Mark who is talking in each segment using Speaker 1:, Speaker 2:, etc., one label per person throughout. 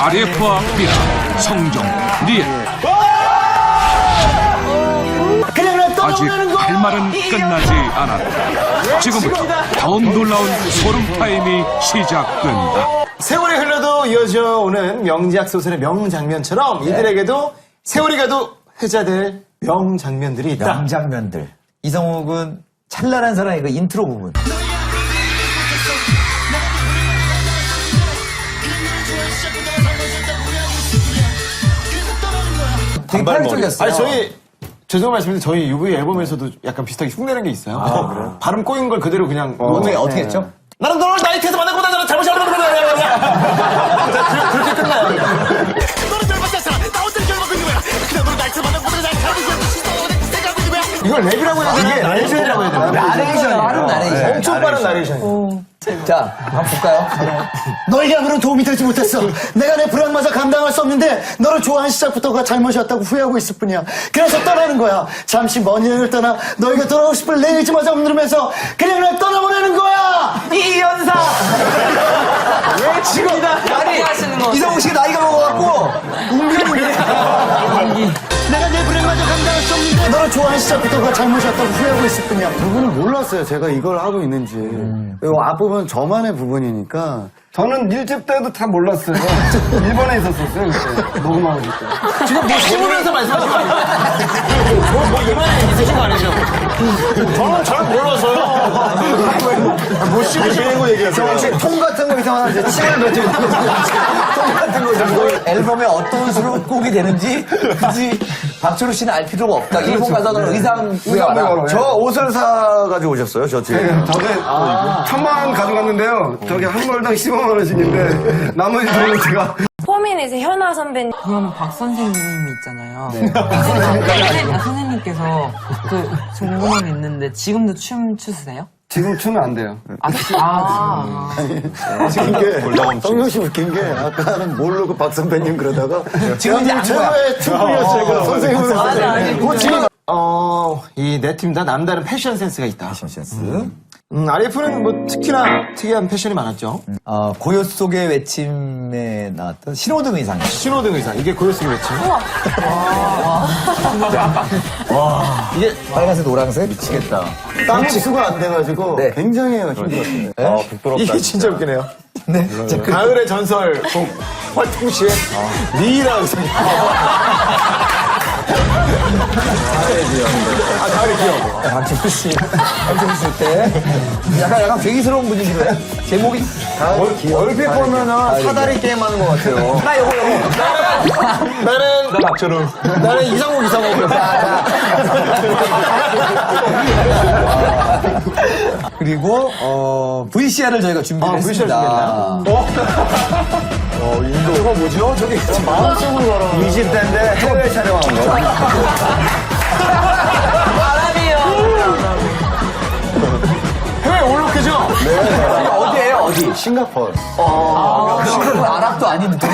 Speaker 1: RF와 삐라, 성정, 리에 아직 할 말은 끝나지 않았다. 지금부터 더 놀라운 소름 타임이 시작된다.
Speaker 2: 세월이 흘러도 이어져 오는 명작 소설의 명장면처럼 이들에게도 세월이 가도 회자될 명장면들이 있다.
Speaker 3: 명장면들. 이성욱은 찬란한 사랑의 그 인트로 부분. 되게 파격적이었어요.
Speaker 2: 아니 저희 죄송한 말씀인데 저희 UV 앨범에서도 약간 비슷하게 흉내낸 게 있어요. 발음 꼬인 걸 그대로 그냥
Speaker 3: 어떻게,
Speaker 2: 네.
Speaker 3: 어떻게 했죠?
Speaker 2: 나는 너를 나이트에서 만나고 나서 잘못이 하려고 그래. 그렇게 끝나요. 너는 잘못했어. 나 어떻게 잘못한 거야? 그냥 너를 나이트에서 만나고 나서 잘못이 이걸 랩이라고 해야 되나? 나레이션이라고 해야 되나?
Speaker 3: 나레이션이에요. 빠른 나레이션.
Speaker 2: 엄청 빠른 나레이션.
Speaker 3: 자, 한번 볼까요?
Speaker 4: 너에게 아무런 도움이 되지 못했어. 내가 내 불행마저 감당할 수 없는데 너를 좋아한 시작부터가 잘못이었다고 후회하고 있을 뿐이야. 그래서 떠나는 거야. 잠시 먼 여행을 떠나 너에게 돌아오고 싶을 내 의지마저 억누르면서 그냥 날 떠나보내는 거야.
Speaker 3: 이 연사! 왜 지금? 아니, 이성욱 씨가 나이가 먹어갖고,
Speaker 4: 내 너를 좋아한 시작부터 가 잘못이었다고 후회하고 있을 뿐이야.
Speaker 5: 부분을 몰랐어요. 제가 이걸 하고 있는지. 그리고 앞부분 저만의 부분이니까.
Speaker 6: 저는 1집 때도 다 몰랐어요. 일본에 있었었어요, 그때. 녹음하고 있을 때.
Speaker 2: 지금 뭐 씹으면서 말씀하신 거 아니죠? 뭐, 뭐 이만에 있으신 거 아니죠? 저는 잘 몰라서요. 뭐 씹으시는 거 얘기하세요?
Speaker 3: 혹시 통 같은 거 이상하나 이제 침을 뱉고 있는 통 같은 거 들고 앨범에 어떤 수록곡이 되는지 굳이 박철우 씨는 알 필요가 없다. 일본 가서는 의상
Speaker 6: 의상 배우러
Speaker 5: 저저 옷을 사가지고 오셨어요, 저 뒤에.
Speaker 6: 저게 천만 원 가져갔는데요. 저게 한 벌당 15만 원씩인데 나머지 돈은 제가
Speaker 7: 포민에서 현아 선배님
Speaker 8: 그러면 박 선생님이 있잖아요. 선생님, 선생님께서 그 궁금한 게 있는데 지금도 춤 추세요?
Speaker 6: 지금 추면 안 돼요.
Speaker 8: 아, 아,
Speaker 5: 웃긴 게, 성경 씨 웃긴 게, 아까는 모르고 박 선배님 그러다가. 지금 이제 최고의 춤이었어요, 그 선생님으로.
Speaker 8: 맞아,
Speaker 2: 지금 어, 이네팀다 남다른 패션 센스가 있다.
Speaker 3: 패션 센스.
Speaker 2: 음, RF는 뭐 특히나 특이한 패션이 많았죠.
Speaker 3: 어, 고요 속의 외침에 나왔던 신호등 의상.
Speaker 2: 신호등 의상. 이게 고요스기 외침.
Speaker 3: 이게 빨간색, 노란색 미치겠다.
Speaker 5: 땀 치수가 안 돼가지고
Speaker 3: 네.
Speaker 5: 굉장히 힘들었어요.
Speaker 2: 이게 진짜 웃기네요. 네. 가을의 전설 곡 활동 시에 리이라 의상 이. 아, 가을의 기억.
Speaker 3: 박철우 씨, 씨 때. 약간, 약간 괴기스러운 해. 제목이.
Speaker 6: 얼핏 보면은 사다리 게임 하는 것 같아요.
Speaker 3: 나 요거, 요거.
Speaker 2: 나는 나 박철우. 나는 이상욱 이상욱.
Speaker 3: 그리고, 어, VCR을 저희가 준비를
Speaker 2: 아,
Speaker 3: 했습니다.
Speaker 2: 어, 인도. 저거 뭐죠? 저기
Speaker 5: 마음속으로 걸어.
Speaker 6: 20대인데 해외 촬영한 거.
Speaker 3: 어디에요, 어디?
Speaker 5: 싱가포르.
Speaker 3: 그 아랍도 아닌데.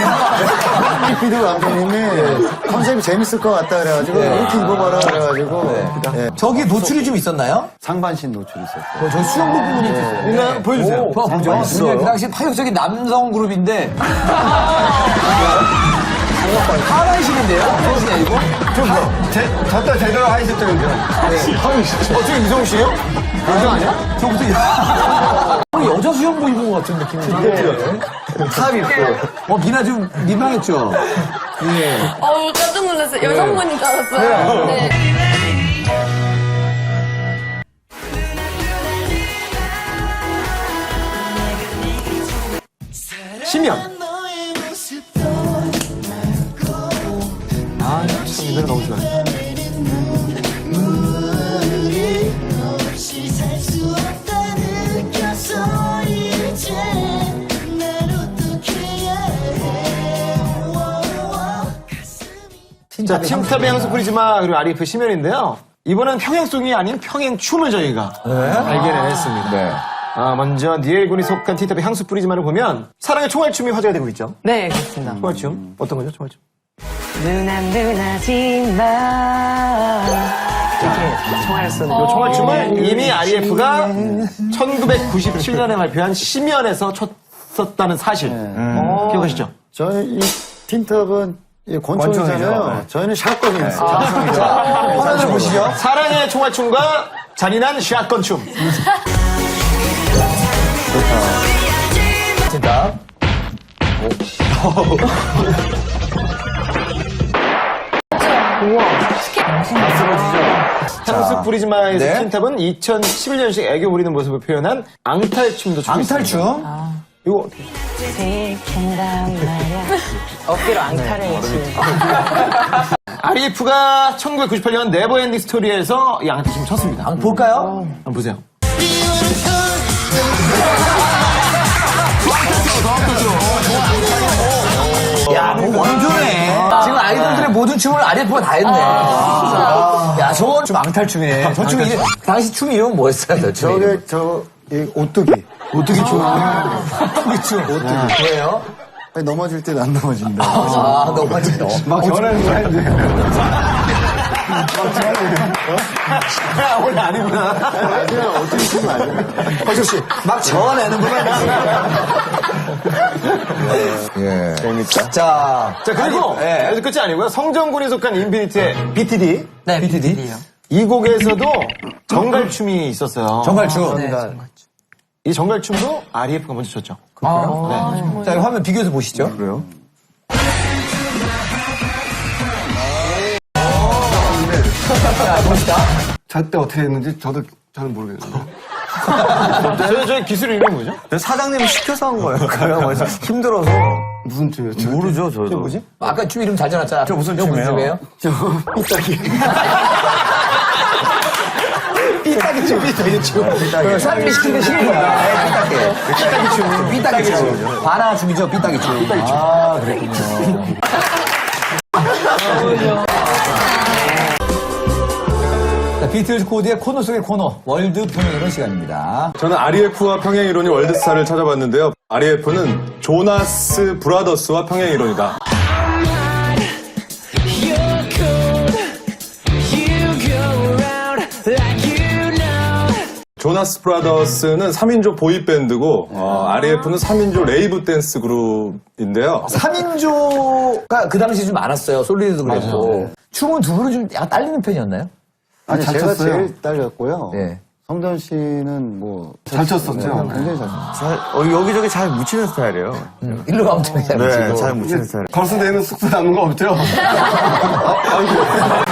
Speaker 5: 피드 감독님이 컨셉이 재밌을 것 같다 그래가지고 이렇게 입어봐라 그래가지고 예,
Speaker 3: 저기 노출이 좀 있었나요?
Speaker 5: 상반신 노출이 있었어요.
Speaker 3: 어, 저 수영복 부분이 있었어요.
Speaker 2: 있나요? 보여주세요.
Speaker 3: 오, 보죠. 근데 그 당시 파격적인 남성 그룹인데. 하나이신인데요? 무엇이 아니고?
Speaker 6: 제, 저때 제대로 하이스트인데.
Speaker 2: 어, 지금 이성욱 씨예요? 여자 아니야?
Speaker 3: 저부터 여자 수영복 입은 것 같은 느낌인데.
Speaker 5: 탑 입고.
Speaker 3: 어, 미나 좀 민망했죠?
Speaker 7: 어우 깜짝 놀랐어요 여성분인 줄 알았어요 네.
Speaker 2: 심연. 아, 참, 이 노래 너무 좋아요. 자, 티움탑의 향수 뿌리지 마. 그리고 아리프 심연인데요. 이번엔 평행송이 아닌 평행춤을 저희가 발견해냈습니다. 아, 먼저 니엘 군이 속한 티탑의 향수 뿌리지 마를 보면 사랑의 총알춤이 화제가 되고 있죠.
Speaker 8: 네, 그렇습니다.
Speaker 2: 총알춤. 어떤 거죠, 총알춤?
Speaker 8: 누나 누나지만 이렇게 총알을 쏘는
Speaker 2: 이 총알춤을 이미 REF가 1997년에 발표한 심연에서 췄었다는 사실. 기억하시죠?
Speaker 5: 저희 이 틴탑은 이 권총이잖아요. 저희는 샷건이에요.
Speaker 3: 화면을 보시죠.
Speaker 2: 사랑의 총알춤과 잔인한 샷건춤.
Speaker 3: 진짜.
Speaker 2: 향수 뿌리지 마에서
Speaker 3: 네.
Speaker 2: 틴탑은 2011년식 애교 부리는 모습을 표현한 앙탈춤도 추고 있습니다.
Speaker 3: 앙탈춤.
Speaker 2: 이거 어떻게?
Speaker 9: 정답 말이야. 어깨로 앙탈을 외치는.
Speaker 2: REF가 1998년 네버엔딩 스토리에서 이 앙탈춤 췄습니다.
Speaker 3: 한번 볼까요?
Speaker 2: 한번 보세요.
Speaker 3: 야, 뭐 완전해. 지금 아이돌들의 모든 춤을 RF가 다 했네. 야, 저건 좀 앙탈춤이네. 저 춤, 이게, 당시 춤 이름은 뭐였어요, 저 춤?
Speaker 5: 저게 저 이 오뚜기.
Speaker 3: 오뚜기 춤. 오뚜기 춤. 오뚜기. 뭐예요?
Speaker 5: 아니, 넘어질 때는 안 넘어진다.
Speaker 3: 아,
Speaker 6: 어막 전화하는 거야, 이제.
Speaker 2: 원래 아니구나.
Speaker 5: 아니야, 어떻게 치면 아니야.
Speaker 3: 허수 씨, 막 저어내는구나. 예. 재밌다. 자,
Speaker 2: 자, 그리고
Speaker 3: 예.
Speaker 2: 여기서 끝이 아니고요. 성정군이 속한 인피니트의 BTD.
Speaker 8: 네,
Speaker 3: BTD?
Speaker 8: BTD요.
Speaker 2: 이 곡에서도 정갈춤이 있었어요.
Speaker 3: 정갈춤.
Speaker 8: 네,
Speaker 2: 이 정갈춤도 REF가 먼저 췄죠.
Speaker 3: 아, 자, 화면 비교해서 보시죠. 그래요?
Speaker 6: 잘때 어떻게 했는지 저도 잘 모르겠는데.
Speaker 2: 저희, 저희 기술 이름이 뭐죠?
Speaker 5: 사장님이 시켜서 한 거예요. 그래서 힘들어서.
Speaker 6: 무슨 춤이었죠?
Speaker 5: 모르죠, 저도.
Speaker 2: 뭐지?
Speaker 3: 아까 춤 이름 잘 전했잖아. 저 무슨 춤이에요?
Speaker 5: 저, 삐딱이.
Speaker 3: 삐딱이 춤, 삐딱이 춤. 사람이 시키는 게 싫은 거야. 삐딱이 춤. 삐딱이 춤. 바나 춤이죠, 삐딱이 춤. 삐딱이 춤. 아, 그랬군요. 자, 비틀즈 코드의 코너 속의 코너, 월드 평행이론 시간입니다.
Speaker 10: 저는 REF와 평행이론이 월드스타를 찾아봤는데요. REF는 조나스 브라더스와 평행이론이다. 조나스 브라더스는 3인조 보이밴드고 어, REF는 3인조 레이브 댄스 그룹인데요.
Speaker 3: 3인조가 그 당시 좀 많았어요. 솔리드도 그랬고. 춤은 두 분은 좀 약간 딸리는 편이었나요?
Speaker 5: 아니,
Speaker 6: 잘
Speaker 5: 제가
Speaker 6: 췄어요.
Speaker 5: 제일 딸렸고요.
Speaker 3: 네.
Speaker 5: 성전 씨는 뭐.
Speaker 6: 잘 쳤었죠.
Speaker 5: 네, 굉장히 잘 쳤어요.
Speaker 11: 여기저기 잘 묻히는 스타일이에요.
Speaker 3: 일로 가면 잘
Speaker 11: 네. 잘 묻히는 스타일.
Speaker 6: 걸스데이는 숙소 남는 거 없죠?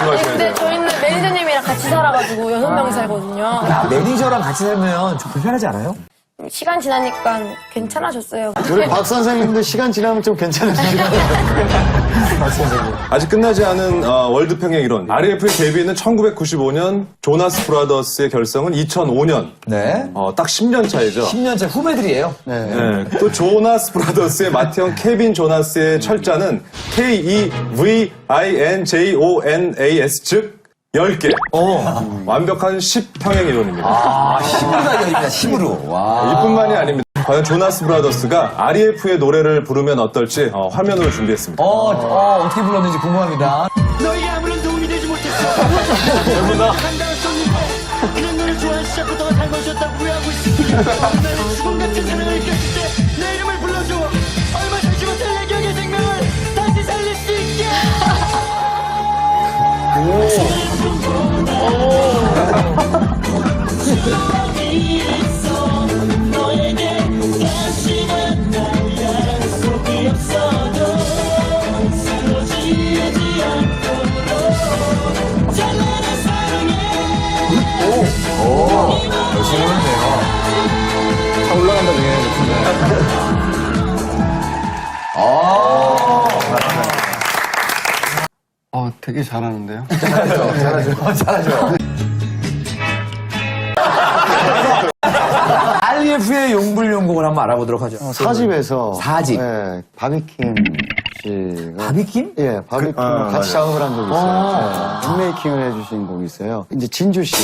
Speaker 7: 가지고 여섯 명이 살거든요.
Speaker 3: 야, 매니저랑 같이 살면 좀 불편하지 않아요?
Speaker 7: 시간 지나니까 괜찮아졌어요.
Speaker 5: 우리 박 선생님도 시간 지나면 좀 괜찮으시죠?
Speaker 10: 아직 끝나지 않은 어, 월드 평행 이론. REF의 데뷔는 1995년, 조나스 브라더스의 결성은 2005년.
Speaker 3: 네.
Speaker 10: 어, 딱 10년 차이죠.
Speaker 3: 10년째 후배들이에요.
Speaker 10: 네. 또 조나스 브라더스의 맏형 케빈 조나스의 철자는 E K-E-V-I-N-J-O-N-A-S 즉 10개. 완벽한 10평행 이론입니다.
Speaker 3: 아, 힘으로 달려입니다, 힘으로. 와.
Speaker 10: 이뿐만이 아닙니다. 과연 조나스 브라더스가 REF의 노래를 부르면 어떨지 어, 화면으로 준비했습니다.
Speaker 3: 어, 어, 어떻게 불렀는지 궁금합니다.
Speaker 4: 너에게 아무런 도움이 되지 못했어. 한다는 썼는데 그냥 너를 좋아한 시작부터가 잘못이었다고 후회하고 있어. 나는 죽음 같은 사랑을 느꼈을 때 내 이름을 불러줘.
Speaker 3: 열심
Speaker 6: 되게 잘하는데요.
Speaker 3: 잘하죠, 잘하죠, 잘하죠. REF의 용불용곡을 한번 알아보도록 하죠.
Speaker 5: 사집에서.
Speaker 3: 사집.
Speaker 5: 네, 바비킴 씨가.
Speaker 3: 바비킴?
Speaker 5: 예, 바비킴 같이 작업을 한 적이 있어요. 네, 빅메이킹을 해주신 곡이 있어요. 이제 진주 씨.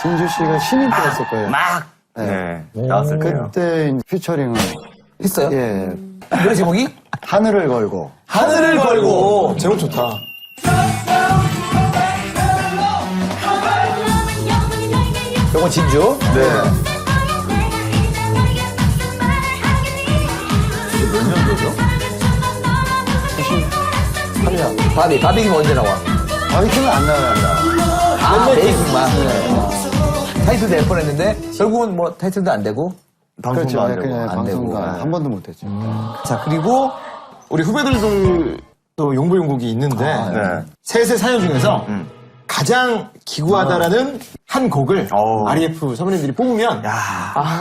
Speaker 5: 진주 씨가 신인 때였을 거예요.
Speaker 3: 막
Speaker 11: 네. 나왔을 때요.
Speaker 5: 그때 이제 피처링을.
Speaker 3: 했어요.
Speaker 5: 예,
Speaker 3: 노래 제목이?
Speaker 5: 하늘을 걸고.
Speaker 3: 하늘을 걸고.
Speaker 2: 제목 좋다.
Speaker 3: 요거 진주. 네. 8년. 바비, 바비는 언제 나와?
Speaker 5: 바비큐는 안 나와요.
Speaker 3: 아, 메이킹만. 타이틀 될 뻔했는데 결국은 뭐 타이틀도 안 되고.
Speaker 5: 그렇죠.
Speaker 3: 방송도 안 되고.
Speaker 5: 그냥
Speaker 3: 안 되고.
Speaker 5: 방송도 한 번도 못했죠.
Speaker 3: 자 그리고
Speaker 2: 우리 후배들도 용보용곡이 있는데
Speaker 11: 네.
Speaker 2: 셋의 사연 중에서 가장 기구하다라는 한 곡을 REF 선배님들이 뽑으면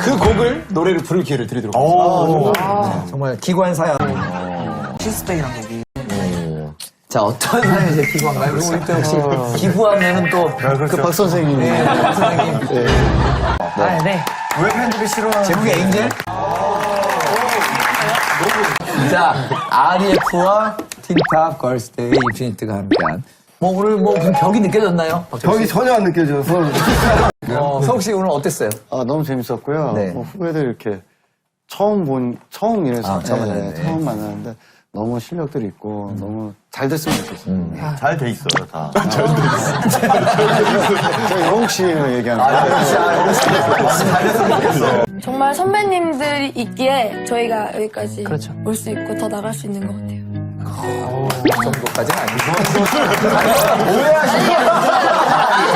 Speaker 2: 그 곡을 노래를 부를 기회를 드리도록 하겠습니다.
Speaker 3: 정말 기관 사연.
Speaker 8: 시스백이란 곡이.
Speaker 3: 자 어떤 사연이 제일 기구한가요? 그리고 우리 또 역시 기구하면은
Speaker 5: 또그 박 선생님.
Speaker 3: 네, 박 선생님.
Speaker 8: 아, 네.
Speaker 3: 왜 팬들이 싫어하는 제국의 에인젤? 자, REF와 틴탑 걸스데이 인피니트가 함께한 뭐 오늘 뭐 무슨 벽이 느껴졌나요?
Speaker 6: 벽이 전혀 안 느껴져서.
Speaker 3: 어, 성욱 씨 오늘 어땠어요?
Speaker 5: 아, 너무 재밌었고요.
Speaker 3: 네.
Speaker 5: 뭐 후배들 이렇게 처음 본, 처음 이래서.
Speaker 3: 아, 처음
Speaker 5: 네,
Speaker 3: 만났네.
Speaker 5: 처음 만났는데 너무 실력들이 있고 너무 잘 됐으면 좋겠어요.
Speaker 11: 잘 돼 있어요, 다.
Speaker 5: 저 영웅 씨 얘기하는
Speaker 3: 아,
Speaker 5: 거.
Speaker 7: 정말 선배님들이 있기에 저희가 여기까지
Speaker 8: 그렇죠.
Speaker 7: 올수 있고 더 나갈 수 있는 것 같아요.
Speaker 3: 그 정도까지는 아니고. 오해하시는